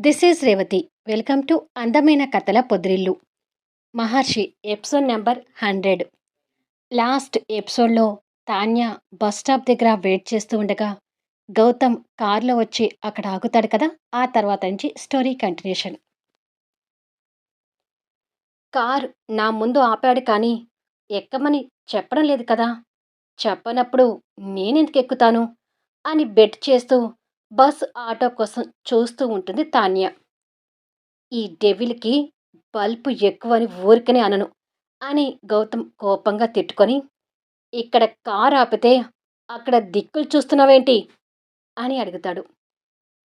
This is Revathi welcome to అందమైన కథల పొదిరిల్లు Maharshi episode number hundred last ఎపిసోడ్లో Tanya bus stop దగ్గర వెయిట్ చేస్తూ ఉండగా గౌతమ్ కార్లో వచ్చి అక్కడ ఆగుతాడు కదా ఆ తర్వాత నుంచి స్టోరీ కంటిన్యూషన్ కార్ నా ముందు ఆపాడు కానీ ఎక్కమని చెప్పడం లేదు కదా. చెప్పనప్పుడు నేనెందుకు ఎక్కుతాను? అని బెట్ చేస్తూ బస్ ఆటో కోసం చూస్తూ ఉంటుంది తాన్య. ఈ డెవిల్కి బల్బ్ ఎక్కువ అని ఊరికనే అనను అని గౌతమ్ కోపంగా తిట్టుకొని ఇక్కడ కారు ఆపితే అక్కడ దిక్కులు చూస్తున్నావేంటి? అని అడుగుతాడు.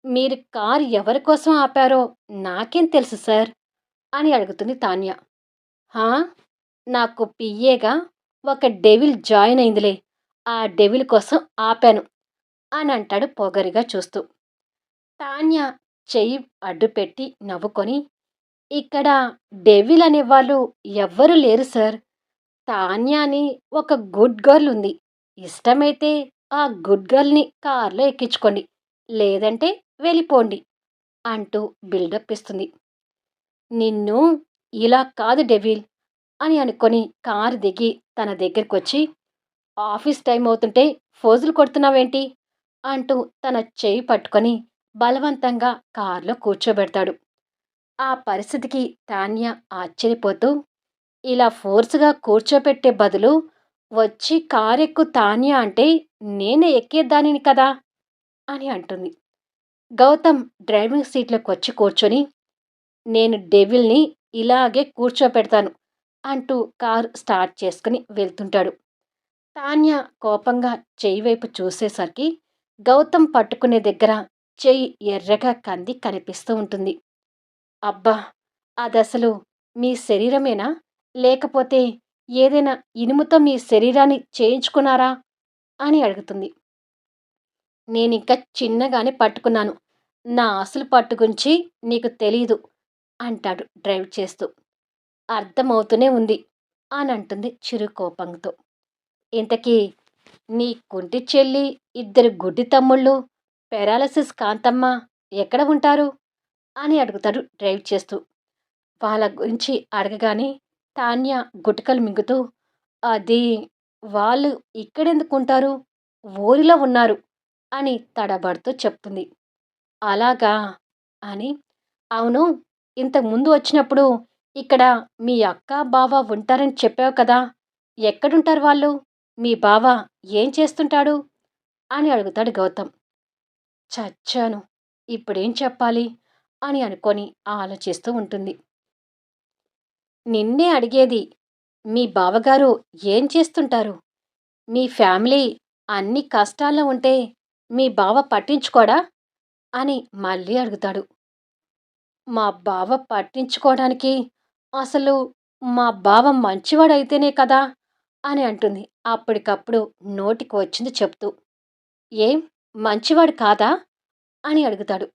మీరు కారు ఎవరి కోసం ఆపారో నాకేం తెలుసు సార్ అని అడుగుతుంది తాన్య. హా? నాకు పియ్యేగా ఒక డెవిల్ జాయిన్ అయిందిలే. ఆ డెవిల్ కోసం ఆపాను. అని అంటాడు పొగరిగా చూస్తూ. తాన్య చెయ్యి అడ్డుపెట్టి నవ్వుకొని ఇక్కడ డెవిల్ అనేవాళ్ళు ఎవ్వరూ లేరు సార్. తాన్య అని ఒక గుడ్ గర్ల్ ఉంది. ఇష్టమైతే ఆ గుడ్ గర్ల్ని కార్లో ఎక్కించుకోండి లేదంటే వెళ్ళిపోండి అంటూ బిల్డప్ ఇస్తుంది. నిన్ను ఇలా కాదు డెవిల్ అని అనుకొని కారు దిగి తన దగ్గరికి వచ్చి ఆఫీస్ టైం అవుతుంటే ఫోజులు కొడుతున్నావేంటి? అంటూ తన చేయి పట్టుకొని బలవంతంగా కారులో కూర్చోబెడతాడు. ఆ పరిస్థితికి తాన్య ఆశ్చర్యపోతూ ఇలా ఫోర్స్గా కూర్చోబెట్టే బదులు వచ్చి కారెక్కు తాన్య అంటే నేనే ఎక్కేదానిని కదా? అని అంటుంది. గౌతమ్ డ్రైవింగ్ సీట్లోకి వచ్చి కూర్చొని నేను డెవిల్ని ఇలాగే కూర్చోపెడతాను అంటూ కారు స్టార్ట్ చేసుకుని వెళ్తుంటాడు. తాన్య కోపంగా చెయ్యి వైపు చూసేసరికి గౌతమ్ పట్టుకునే దగ్గర చెయ్యి ఎర్రగా కంది కనిపిస్తూ ఉంటుంది. అబ్బా! అదసలు మీ శరీరమేనా? లేకపోతే ఏదైనా ఇనుముతో మీ శరీరాన్ని చేయించుకున్నారా? అని అడుగుతుంది. నేనింకా చిన్నగానే పట్టుకున్నాను. నా అసలు పట్టు గురించి నీకు తెలీదు అంటాడు డ్రైవ్ చేస్తూ. అర్థమవుతూనే ఉంది అని అంటుంది చిరు కోపంతో. ఇంతకీ నీ కుంటి చెల్లి ఇద్దరు గుడ్డి తమ్ముళ్ళు పెరాలసిస్ కాంతమ్మ ఎక్కడ ఉంటారు? అని అడుగుతాడు డ్రైవ్ చేస్తూ. వాళ్ళ గురించి అడగగానే తాన్య గుటకలు మింగుతూ అది వాళ్ళు ఇక్కడెందుకు ఉంటారు? ఊరిలో ఉన్నారు అని తడబడుతూ చెప్తుంది. అలాగా? అని. అవును ఇంతకు ముందు వచ్చినప్పుడు ఇక్కడ మీ అక్క బావ ఉంటారని చెప్పావు కదా? ఎక్కడుంటారు వాళ్ళు? మీ బావ ఏం చేస్తుంటాడు? అని అడుగుతాడు గౌతమ్. చచ్చాను. ఇప్పుడేం చెప్పాలి? అని అనుకొని ఆలోచిస్తూ ఉంటుంది. నిన్నే అడిగేది మీ బావగారు ఏం చేస్తుంటారు? మీ ఫ్యామిలీ అన్ని కష్టాల్లో ఉంటే మీ బావ పట్టించుకోడా? అని మళ్ళీ అడుగుతాడు. మా బావ పట్టించుకోవడానికి అసలు మా బావ మంచివాడైతేనే కదా అని అంటుంది. అప్పటికప్పుడు నోటికి వచ్చింది చెప్తూ ఏం మంచివాడు కాదా? అని అడుగుతాడు.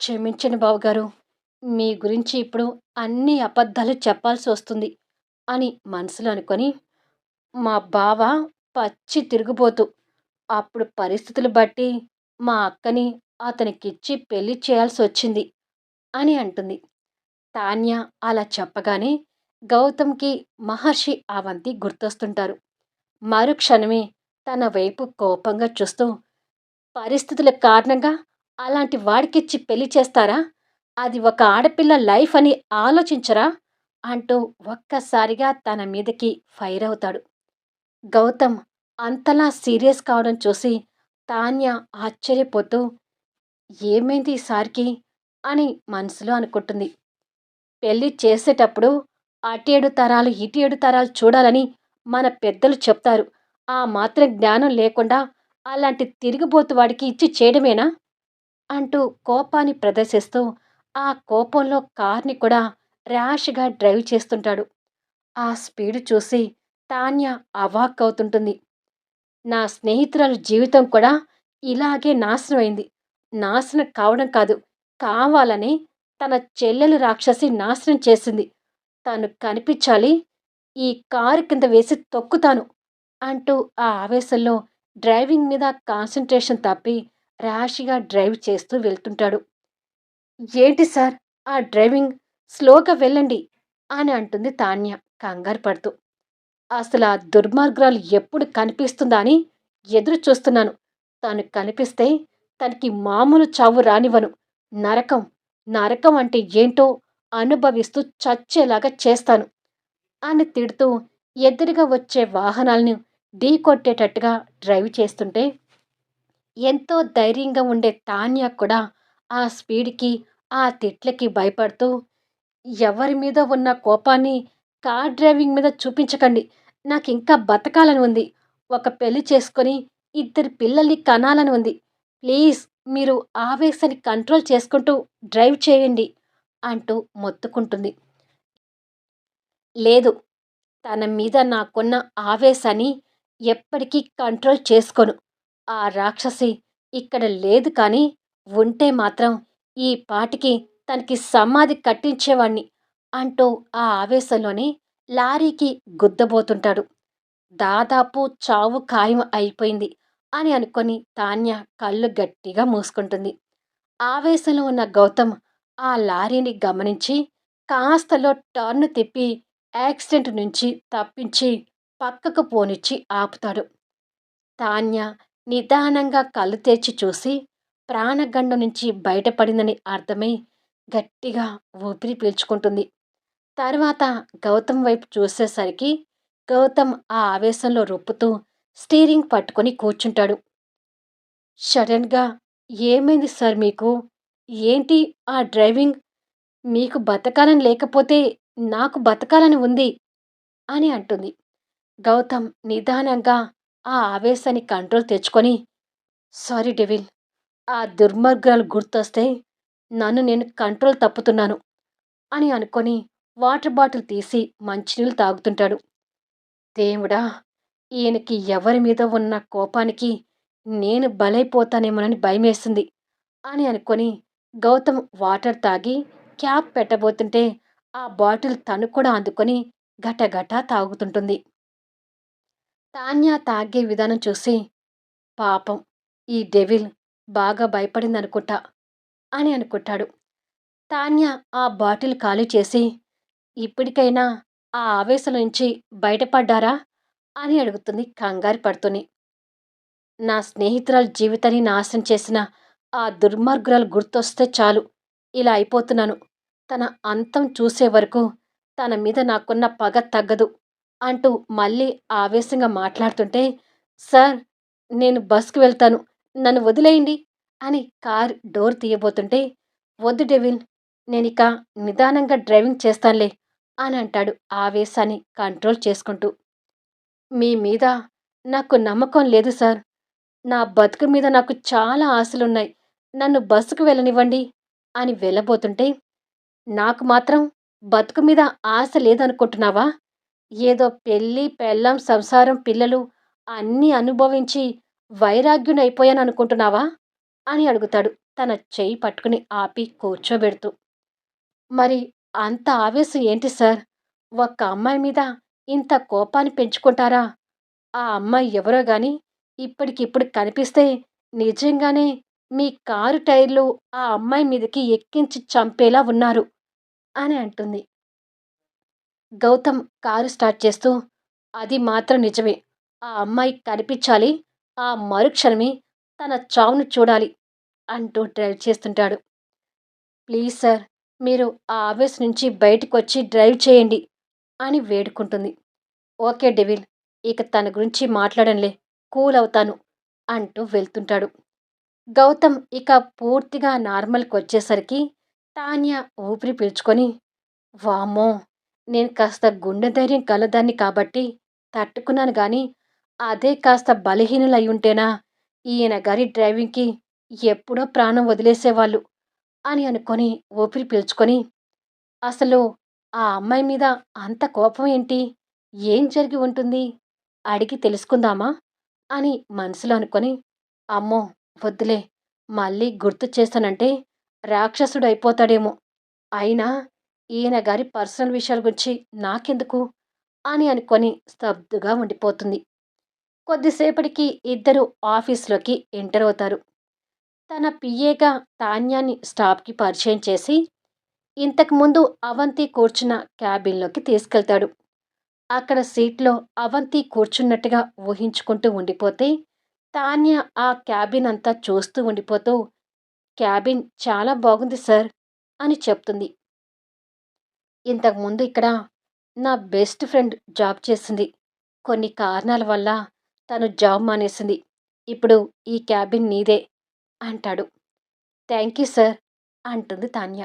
క్షమించండి బావగారు మీ గురించి ఇప్పుడు అన్ని అబద్ధాలు చెప్పాల్సి వస్తుంది అని మనసులో అనుకొని మా బావ పచ్చి తిరిగిపోతూ అప్పుడు పరిస్థితులు బట్టి మా అక్కని అతనికిచ్చి పెళ్ళి చేయాల్సి వచ్చింది అని అంటుంది. తాన్య అలా చెప్పగానే గౌతమ్కి మహర్షి అవంతి గుర్తొస్తుంటారు. మరుక్షణమే తన వైపు కోపంగా చూస్తూ పరిస్థితుల కారణంగా అలాంటి వాడికిచ్చి పెళ్ళి చేస్తారా? అది ఒక ఆడపిల్ల లైఫ్ అని ఆలోచించరా? అంటూ ఒక్కసారిగా తన మీదకి ఫైర్ అవుతాడు. గౌతమ్ అంతలా సీరియస్ కావడం చూసి తాన్య ఆశ్చర్యపోతూ ఏమైంది ఈసారికి అని మనసులో అనుకుంటుంది. పెళ్ళి చేసేటప్పుడు అటేడు తరాలు ఇటు ఏడు తరాలు చూడాలని మన పెద్దలు చెప్తారు. ఆ మాత్రం జ్ఞానం లేకుండా అలాంటి తిరిగిపోతు వాడికి ఇచ్చి చేయడమేనా? అంటూ కోపాన్ని ప్రదర్శిస్తూ ఆ కోపంలో కార్ని కూడా ర్యాష్గా డ్రైవ్ చేస్తుంటాడు. ఆ స్పీడ్ చూసి తాన్య అవాక్ అవుతుంటుంది. నా స్నేహితురాలు జీవితం కూడా ఇలాగే నాశనం అయింది నాశనం కావడం కాదు కావాలని తన చెల్లెలు రాక్షసి నాశనం చేసింది. తను కనిపించాలి. ఈ కారు కింద వేసి తొక్కుతాను అంటూ ఆ ఆవేశంలో డ్రైవింగ్ మీద కాన్సన్ట్రేషన్ తప్పి ర్యాష్గా డ్రైవ్ చేస్తూ వెళ్తుంటాడు. ఏంటి సార్ ఆ డ్రైవింగ్? స్లోగా వెళ్ళండి అని అంటుంది తాన్య కంగారు పడుతూ. అసలు ఆ దుర్మార్గురాలు ఎప్పుడు కనిపిస్తుందా అని ఎదురు చూస్తున్నాను. తను కనిపిస్తే తనకి మామూలు చావు రానివ్వను. నరకం నరకం అంటే ఏంటో అనుభవిస్తూ చచ్చేలాగా చేస్తాను. అని తిడుతూ ఎదురుగా వచ్చే వాహనాలను ఢీ కొట్టేటట్టుగా డ్రైవ్ చేస్తుంటే ఎంతో ధైర్యంగా ఉండే తాన్య కూడా ఆ స్పీడ్కి ఆ తిట్లకి భయపడుతూ ఎవరి మీద ఉన్న కోపాన్ని కార్ డ్రైవింగ్ మీద చూపించకండి. నాకు ఇంకా బతకాలని ఉంది. ఒక పెళ్ళి చేసుకొని ఇద్దరు పిల్లల్ని కనాలని ఉంది. ప్లీజ్ మీరు ఆవేశాన్ని కంట్రోల్ చేసుకుంటూ డ్రైవ్ చేయండి. అంటూ మొత్తుకుంటుంది. లేదు తన మీద నాకున్న ఆవేశాన్ని ఎప్పటికీ కంట్రోల్ చేసుకోను. ఆ రాక్షసి ఇక్కడ లేదు కానీ ఉంటే మాత్రం ఈ పాటికి తనకి సమాధి కట్టించేవాణ్ణి అంటూ ఆ ఆవేశంలోనే లారీకి గుద్దబోతుంటాడు. దాదాపు చావు ఖాయం అయిపోయింది అని అనుకొని తాన్య కళ్ళు గట్టిగా మూసుకుంటుంది. ఆవేశంలో ఉన్న గౌతమ్ ఆ లారీని గమనించి కాస్తలో టర్న్ తిప్పి యాక్సిడెంట్ నుంచి తప్పించి పక్కకు పోనిచ్చి ఆపుతాడు. తాన్య నిదానంగా కళ్ళు తెచ్చి చూసి ప్రాణగండం నుంచి బయటపడిందని అర్థమై గట్టిగా ఊపిరి పీల్చుకుంటుంది. తర్వాత గౌతమ్ వైపు చూసేసరికి గౌతమ్ ఆ ఆవేశంలో రొప్పుతూ స్టీరింగ్ పట్టుకొని కూర్చుంటాడు. సడన్గా ఏమైంది సార్ మీకు? ఏంటి ఆ డ్రైవింగ్? మీకు బతకాలని లేకపోతే నాకు బతకాలని ఉంది అని అంటుంది. గౌతమ్ నిదానంగా ఆ ఆవేశాన్ని కంట్రోల్ తెచ్చుకొని సారీ డెవిల్ ఆ దుర్మార్గాలు గుర్తొస్తే నన్ను నేను కంట్రోల్ తప్పుతున్నాను అని అనుకొని వాటర్ బాటిల్ తీసి మంచినీళ్ళు తాగుతుంటాడు. దేవుడా ఈయనకి ఎవరి మీద ఉన్న కోపానికి నేను బలైపోతానేమోనని భయమేస్తుంది అని అనుకొని గౌతమ్ వాటర్ తాగి క్యాప్ పెట్టబోతుంటే ఆ బాటిల్ తను కూడా అందుకొని గటగట తాగుతుంటుంది. తాన్య తాగే విధానం చూసి పాపం ఈ డెవిల్ బాగా భయపడిందనుకుంటా అని అనుకుంటాడు. తాన్య ఆ బాటిల్ ఖాళీ చేసి ఇప్పటికైనా ఆ ఆవేశం నుంచి బయటపడ్డారా? అని అడుగుతుంది కంగారు పడుతుంది. నా స్నేహితురాల జీవితాన్ని నాశనం చేసిన ఆ దుర్మార్గురాలు గుర్తొస్తే చాలు. ఇలా అయిపోతున్నాను. తన అంతం చూసే వరకు తన మీద నాకున్న పగ తగ్గదు అంటూ మళ్ళీ ఆవేశంగా మాట్లాడుతుంటే సార్ నేను బస్కి వెళ్తాను. నన్ను వదిలేయండి అని కార్ డోర్ తీయబోతుంటే వద్దు డెవిల్ నేనిక నిదానంగా డ్రైవింగ్ చేస్తానులే అని అంటాడు ఆవేశాన్ని కంట్రోల్ చేసుకుంటూ. మీ మీద నాకు నమ్మకం లేదు సార్. నా బతుకు మీద నాకు చాలా ఆశలున్నాయి. నన్ను బస్సుకు వెళ్ళనివ్వండి అని వెళ్ళబోతుంటే నాకు మాత్రం బతుకు మీద ఆశ లేదనుకుంటున్నావా? ఏదో పెళ్ళి పెళ్ళం సంసారం పిల్లలు అన్నీ అనుభవించి వైరాగ్యునైపోయాను అనుకుంటున్నావా అని అడుగుతాడు తన చెయ్యి పట్టుకుని ఆపి కూర్చోబెడుతూ. మరి అంత ఆవేశం ఏంటి సార్? ఒక్క అమ్మాయి మీద ఇంత కోపాన్ని పెంచుకుంటారా? ఆ అమ్మాయి ఎవరో గాని ఇప్పటికిప్పుడు కనిపిస్తే నిజంగానే మీ కారు టైర్లు ఆ అమ్మాయి మీదకి ఎక్కించి చంపేలా ఉన్నారు అని అంటుంది. గౌతమ్ కారు స్టార్ట్ చేస్తూ అది మాత్రం నిజమే. ఆ అమ్మాయి కనిపించాలి ఆ మరుక్షణమే తన చావును చూడాలి అంటూ డ్రైవ్ చేస్తుంటాడు. ప్లీజ్ సార్ మీరు ఆ ఆఫీస్ నుంచి బయటకు వచ్చి డ్రైవ్ చేయండి అని వేడుకుంటుంది. ఓకే డెవిల్ ఇక తన గురించి మాట్లాడంలే కూల్ అవుతాను అంటూ వెళ్తుంటాడు. గౌతమ్ ఇక పూర్తిగా నార్మల్కి వచ్చేసరికి తాన్య ఊపిరి పీల్చుకొని వామ్మో! నేను కాస్త గుండె ధైర్యం కలదాన్ని కాబట్టి తట్టుకున్నాను కానీ అదే కాస్త బలహీనులై ఉంటేనా ఈయన గారి డ్రైవింగ్కి ఎప్పుడో ప్రాణం వదిలేసేవాళ్ళు అని అనుకొని ఊపిరి పీల్చుకొని అసలు ఆ అమ్మాయి మీద అంత కోపం ఏంటి? ఏం జరిగి ఉంటుంది? అడిగి తెలుసుకుందామా? అని మనసులో అనుకొని అమ్మో! వద్దులే మళ్ళీ గుర్తు చేస్తానంటే రాక్షసుడు అయిపోతాడేమో అయినా ఈయన గారి పర్సనల్ విషయాల గురించి నాకెందుకు? అని అనుకొని స్తబ్దుగా ఉండిపోతుంది. కొద్దిసేపటికి ఇద్దరు ఆఫీస్లోకి ఎంటర్ అవుతారు. తన పిఏగా తాన్యాన్ని స్టాఫ్కి పరిచయం చేసి ఇంతకుముందు అవంతి కూర్చున్న క్యాబిన్లోకి తీసుకెళ్తాడు. అక్కడ సీట్లో అవంతి కూర్చున్నట్టుగా ఊహించుకుంటూ ఉండిపోతే తాన్య ఆ క్యాబిన్ అంతా చూస్తూ ఉండిపోతూ క్యాబిన్ చాలా బాగుంది సార్ అని చెప్తుంది. ఇంతకుముందు ఇక్కడ నా బెస్ట్ ఫ్రెండ్ జాబ్ చేసింది. కొన్ని కారణాల వల్ల తను జాబ్ మానేసింది. ఇప్పుడు ఈ క్యాబిన్ నీదే అంటాడు. థ్యాంక్ యూ సార్ అంటుంది తాన్య.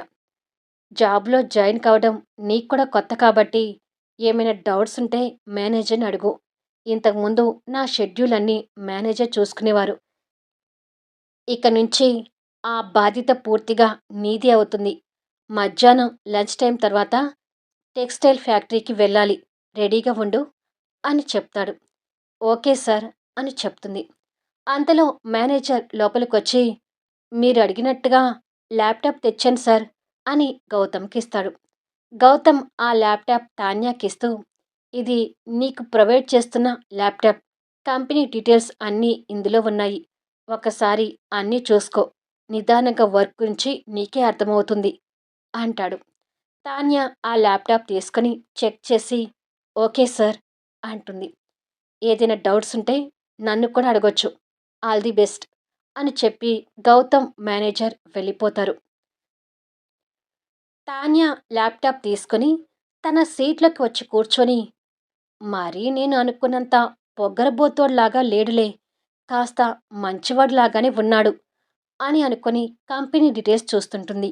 జాబ్లో జాయిన్ కావడం నీకు కూడా కొత్త కాబట్టి ఏమైనా డౌట్స్ ఉంటే మేనేజర్ని అడుగు. ఇంతకుముందు నా షెడ్యూల్ అన్నీ మేనేజర్ చూసుకునేవారు. ఇక నుంచి ఆ బాధ్యత పూర్తిగా నీది అవుతుంది. మధ్యాహ్నం లంచ్ టైం తర్వాత టెక్స్టైల్ ఫ్యాక్టరీకి వెళ్ళాలి. రెడీగా ఉండు అని చెప్తాడు. ఓకే సార్ అని చెప్తుంది. అంతలో మేనేజర్ లోపలికి వచ్చి మీరు అడిగినట్టుగా ల్యాప్టాప్ తెచ్చాను సార్ అని గౌతమ్కి ఇస్తాడు. గౌతమ్ ఆ ల్యాప్టాప్ తాన్యాకిస్తూ ఇది నీకు ప్రొవైడ్ చేస్తున్న ల్యాప్టాప్. కంపెనీ డీటెయిల్స్ అన్నీ ఇందులో ఉన్నాయి. ఒకసారి అన్నీ చూసుకో. నిదానంగా వర్క్ గురించి నీకే అర్థమవుతుంది అంటాడు. తాన్య ఆ ల్యాప్టాప్ తీసుకొని చెక్ చేసి ఓకే సార్ అంటుంది. ఏదైనా డౌట్స్ ఉంటే నన్ను కూడా అడగొచ్చు. ఆల్ ది బెస్ట్ అని చెప్పి గౌతమ్ మేనేజర్ వెళ్ళిపోతారు. తాన్య ల్యాప్టాప్ తీసుకొని తన సీట్లోకి వచ్చి కూర్చొని మరీ నేను అనుకున్నంత పొగ్గరబోతోడ్లాగా లేడులే. కాస్త మంచివాడిలాగానే ఉన్నాడు అని అనుకొని కంపెనీ డీటెయిల్స్ చూస్తుంటుంది.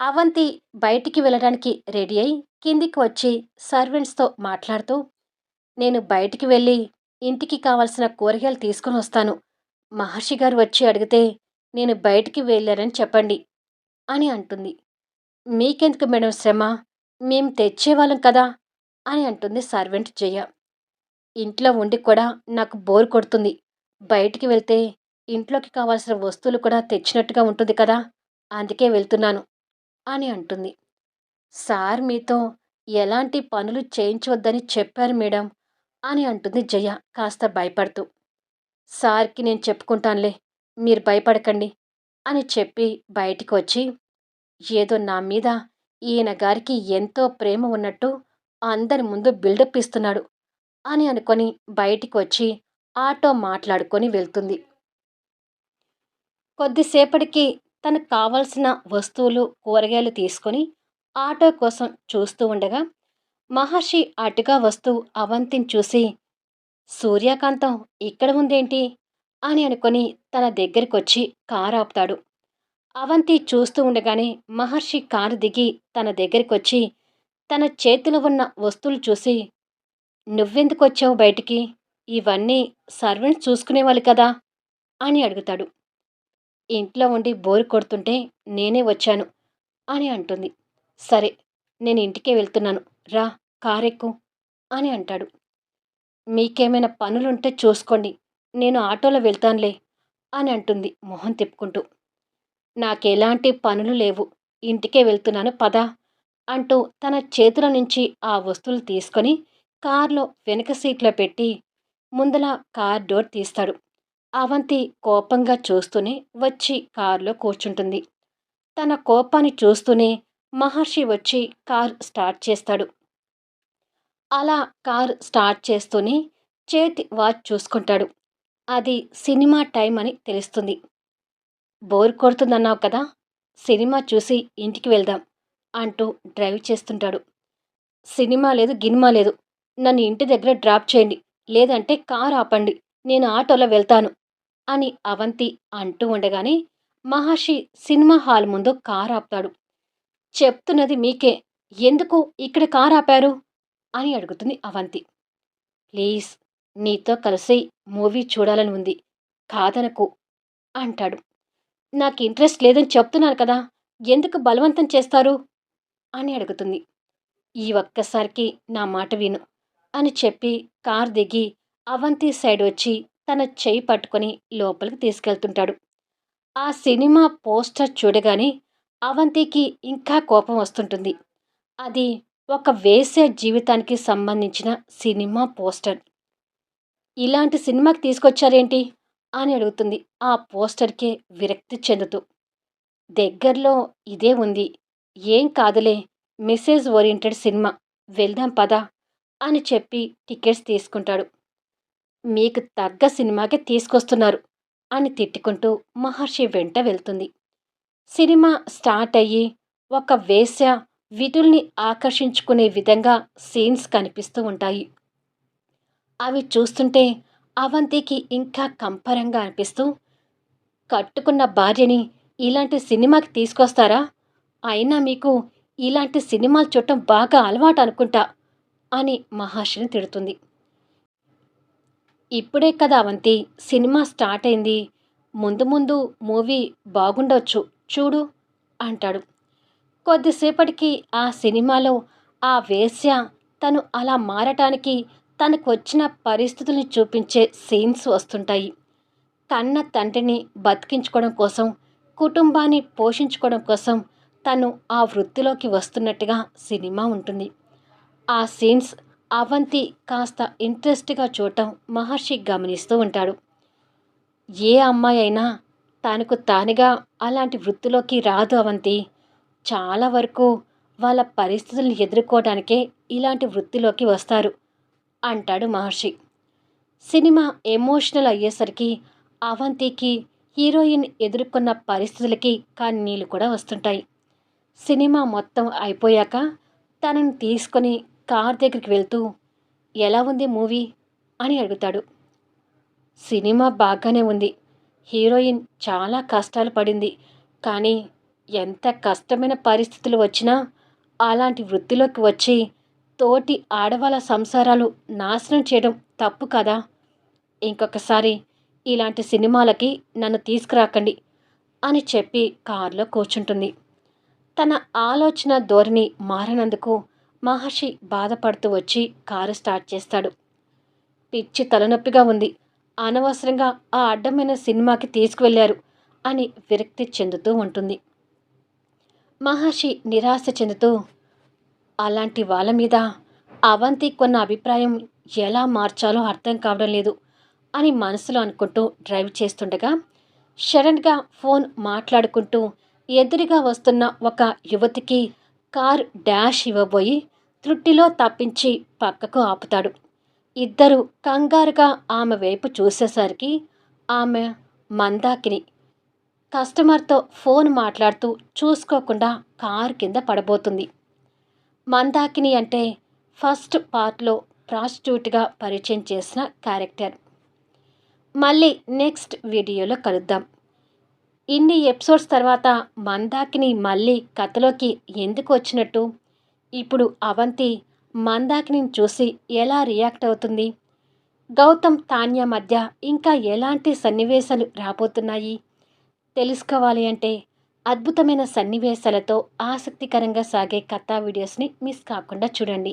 అవంతి బయటికి వెళ్ళడానికి రెడీ అయి కిందికి వచ్చి సర్వెంట్స్తో మాట్లాడుతూ నేను బయటికి వెళ్ళి ఇంటికి కావలసిన కూరగాయలు తీసుకొని వస్తాను. మహర్షి గారు వచ్చి అడిగితే నేను బయటికి వెళ్ళానని చెప్పండి అని అంటుంది. మీకెందుకు మేడం శ్రమ? మేం తెచ్చేవాళ్ళం కదా! అని అంటుంది సర్వెంట్ జయ. ఇంట్లో ఉండి కూడా నాకు బోర్ కొడుతుంది. బయటికి వెళ్తే ఇంట్లోకి కావాల్సిన వస్తువులు కూడా తెచ్చినట్టుగా ఉంటుంది కదా! అందుకే వెళ్తున్నాను అని అంటుంది. సార్ మీతో ఎలాంటి పనులు చేయించవద్దని చెప్పారు మేడం అని అంటుంది జయ కాస్త భయపడుతూ. సార్కి నేను చెప్పుకుంటానులే మీరు భయపడకండి అని చెప్పి బయటికి వచ్చి ఏదో నా మీద ఈయన గారికి ఎంతో ప్రేమ ఉన్నట్టు అందరి ముందు బిల్డప్ ఇస్తున్నాడు అని అనుకొని బయటికి వచ్చి ఆటో మాట్లాడుకొని వెళ్తుంది. కొద్దిసేపటికి తనకు కావలసిన వస్తువులు కూరగాయలు తీసుకొని ఆటో కోసం చూస్తూ ఉండగా మహర్షి అటుగా వస్తూ అవంతిని చూసి సూర్యకాంతం ఇక్కడ ఉందేంటి? అని అనుకొని తన దగ్గరికి వచ్చి కారు ఆపుతాడు అవంతి చూస్తూ ఉండగానే మహర్షి కారు దిగి తన దగ్గరికి వచ్చి తన చేతిలో ఉన్న వస్తువులు చూసి నువ్వెందుకు వచ్చావు బయటికి? ఇవన్నీ సర్వెంట్స్ చూసుకునేవాళ్ళు కదా? అని అడుగుతాడు. ఇంట్లో ఉండి బోరు కొడుతుంటే నేనే వచ్చాను అని అంటుంది. సరే నేను ఇంటికే వెళ్తున్నాను. రా కారెక్కు అని అంటాడు. మీకేమైనా పనులుంటే చూసుకోండి. నేను ఆటోలో వెళ్తానులే అని అంటుంది మొహం తిప్పుకుంటూ. నాకెలాంటి పనులు లేవు. ఇంటికే వెళ్తున్నాను పద! అంటూ తన చేతుల నుంచి ఆ వస్తువులు తీసుకొని కార్లో వెనక సీట్లో పెట్టి ముందల కార్ డోర్ తీస్తాడు. అవంతి కోపంగా చూస్తూనే వచ్చి కారులో కూర్చుంటుంది. తన కోపాన్ని చూస్తూనే మహర్షి వచ్చి కార్ స్టార్ట్ చేస్తాడు. అలా కార్ స్టార్ట్ చేస్తూనే చేతి వాచ్ చూసుకుంటాడు. అది సినిమా టైం అని తెలుస్తుంది. బోర్ కొడుతుందన్నావు కదా సినిమా చూసి ఇంటికి వెళ్దాం అంటూ డ్రైవ్ చేస్తుంటాడు. సినిమా లేదు గినిమా లేదు. నన్ను ఇంటి దగ్గర డ్రాప్ చేయండి. లేదంటే కార్ ఆపండి. నేను ఆటోలో వెళ్తాను అని అవంతి అంటూ ఉండగానే మహర్షి సినిమా హాల్ ముందు కార్ ఆపుతాడు. చెప్తున్నది మీకే. ఎందుకు ఇక్కడ కార్ ఆపారు? అని అడుగుతుంది అవంతి. ప్లీజ్ నీతో కలిసి మూవీ చూడాలని ఉంది. కాదనకు అంటాడు. నాకు ఇంట్రెస్ట్ లేదని చెప్తున్నాను కదా ఎందుకు బలవంతం చేస్తారు? అని అడుగుతుంది. ఈ ఒక్కసారికి నా మాట విను అని చెప్పి కార్ దిగి అవంతి సైడ్ వచ్చి తన చెయ్యి పట్టుకొని లోపలికి తీసుకెళ్తుంటాడు. ఆ సినిమా పోస్టర్ చూడగానే అవంతికి ఇంకా కోపం వస్తుంటుంది. అది ఒక వేసే జీవితానికి సంబంధించిన సినిమా పోస్టర్. ఇలాంటి సినిమాకి తీసుకొచ్చారేంటి? అని అడుగుతుంది. ఆ పోస్టర్కే విరక్తి చెందుతూ. దగ్గరలో ఇదే ఉంది. ఏం కాదులే మెసేజ్ ఓరియంటెడ్ సినిమా. వెళ్దాం పదా అని చెప్పి టికెట్స్ తీసుకుంటాడు. మీకు తగ్గ సినిమాకి తీసుకొస్తున్నారు అని తిట్టుకుంటూ మహర్షి వెంట వెళ్తుంది. సినిమా స్టార్ట్ అయ్యి ఒక వేశ్య విధుల్ని ఆకర్షించుకునే విధంగా సీన్స్ కనిపిస్తూ ఉంటాయి. అవి చూస్తుంటే అవంతికి ఇంకా కంపరంగా అనిపిస్తూ కట్టుకున్న భార్యని ఇలాంటి సినిమాకి తీసుకొస్తారా? అయినా మీకు ఇలాంటి సినిమాలు చూడటం బాగా అలవాటు అనుకుంటా అని మహర్షిని తిడుతుంది. ఇప్పుడే కదా అవంతి సినిమా స్టార్ట్ అయింది. ముందు ముందు మూవీ బాగుండొచ్చు చూడు అంటాడు. కొద్దిసేపటికి ఆ సినిమాలో ఆ వేశ్య తను అలా మారటానికి తనకు వచ్చిన పరిస్థితుల్ని చూపించే సీన్స్ వస్తుంటాయి. కన్న తండ్రిని బతికించుకోవడం కోసం కుటుంబాన్ని పోషించుకోవడం కోసం తను ఆ వృత్తిలోకి వస్తున్నట్టుగా సినిమా ఉంటుంది. ఆ సీన్స్ అవంతి కాస్త ఇంట్రెస్ట్గా చూడటం మహర్షి గమనిస్తూ ఉంటాడు. ఏ అమ్మాయి అయినా తనకు తానుగా అలాంటి వృత్తిలోకి రాదు అవంతి. చాలా వరకు వాళ్ళ పరిస్థితులను ఎదుర్కోవడానికే ఇలాంటి వృత్తిలోకి వస్తారు. అంటాడు మహర్షి. సినిమా ఎమోషనల్ అయ్యేసరికి అవంతికి హీరోయిన్ ఎదుర్కొన్న పరిస్థితులకి కన్నీళ్ళు కూడా వస్తుంటాయి. సినిమా మొత్తం అయిపోయాక తనని తీసుకొని కార్ దగ్గరికి వెళ్తూ ఎలా ఉంది మూవీ? అని అడుగుతాడు. సినిమా బాగానే ఉంది. హీరోయిన్ చాలా కష్టాలు పడింది. కానీ ఎంత కష్టమైన పరిస్థితులు వచ్చినా అలాంటి వృత్తిలోకి వచ్చి తోటి ఆడవాళ్ళ సంసారాలు నాశనం చేయడం తప్పు కదా? ఇంకొకసారి ఇలాంటి సినిమాలకి నన్ను తీసుకురాకండి అని చెప్పి కారులో కూర్చుంటుంది. తన ఆలోచన ధోరణి మారినందుకు మహర్షి బాధపడుతూ వచ్చి కారు స్టార్ట్ చేస్తాడు. పిచ్చి తలనొప్పిగా ఉంది. అనవసరంగా ఆ అడ్డమైన సినిమాకి తీసుకువెళ్ళారు అని విరక్తి చెందుతూ ఉంటుంది. మహర్షి నిరాశ చెందుతూ అలాంటి వాళ్ళ మీద అవంతి కొన్న అభిప్రాయం ఎలా మార్చాలో అర్థం కావడం లేదు అని మనసులో అనుకుంటూ డ్రైవ్ చేస్తుండగా షడన్గా ఫోన్ మాట్లాడుకుంటూ ఎదురుగా వస్తున్న ఒక యువతికి కార్ డాష్ ఇవ్వబోయి త్రుట్టిలో తప్పించి పక్కకు ఆపుతాడు. ఇద్దరు కంగారుగా ఆమె వైపు చూసేసరికి ఆమె మందాకిని కస్టమర్తో ఫోన్ మాట్లాడుతూ చూసుకోకుండా కారు కింద పడబోతుంది. మందాకిని అంటే ఫస్ట్ పార్ట్లో ప్రాస్టిట్యూట్గా పరిచయం చేసిన క్యారెక్టర్. మళ్ళీ నెక్స్ట్ వీడియోలో కలుద్దాం. ఇన్ని ఎపిసోడ్స్ తర్వాత మందాకిని మళ్ళీ కథలోకి ఎందుకు వచ్చినట్టు? ఇప్పుడు అవంతి మందాకిని చూసి ఎలా రియాక్ట్ అవుతుంది? గౌతమ్ తాన్య మధ్య ఇంకా ఎలాంటి సన్నివేశాలు రాబోతున్నాయి? తెలుసుకోవాలి అంటే అద్భుతమైన సన్నివేశాలతో ఆసక్తికరంగా సాగే కథా వీడియోస్ని మిస్ కాకుండా చూడండి.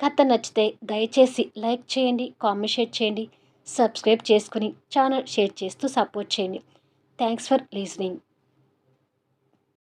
కథ నచ్చితే దయచేసి లైక్ చేయండి కామెంట్ షేర్ చేయండి సబ్స్క్రైబ్ చేసుకుని ఛానల్ షేర్ చేస్తూ సపోర్ట్ చేయండి. Thanks for listening.